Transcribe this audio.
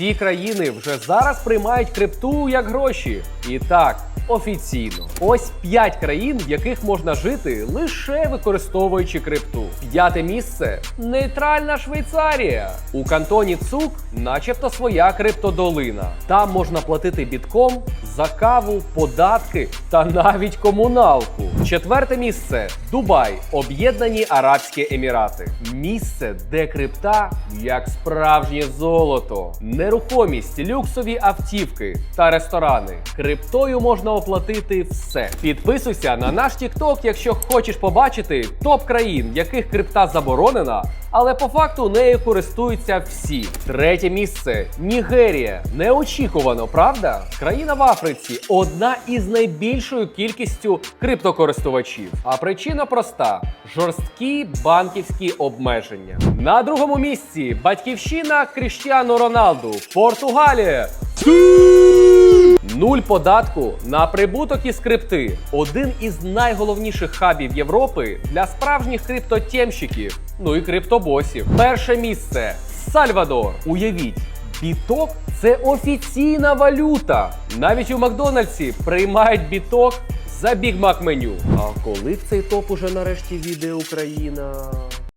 Ці країни вже зараз приймають крипту як гроші. І так, офіційно. Ось 5 країн, в яких можна жити лише використовуючи крипту. П'яте місце нейтральна Швейцарія. У кантоні Цук, начебто, своя криптодолина. Там можна платити бітком за каву, податки та навіть комуналку. Четверте місце Дубай, Об'єднані Арабські Емірати. Місце, де крипта як справжнє золото, нерухомість, люксові автівки та ресторани. Криптою можна оплатити все. Підписуйся на наш TikTok, якщо хочеш побачити топ країн, в яких крипта заборонена, але по факту нею користуються всі. Третє місце Нігерія. Неочікувано, правда? Країна в Африці одна із найбільшою кількістю криптокористувачів. А причина проста: жорсткі банківські обмеження. На другому місці батьківщина Кріштіану Роналду, Португалія. Нуль податку на прибуток із крипти один із найголовніших хабів Європи для справжніх криптотємщиків, ну і криптобосів. Перше місце Сальвадор. Уявіть, біток це офіційна валюта. Навіть у Макдональдсі приймають біток за бігмак меню. А коли в цей топ уже нарешті війде Україна?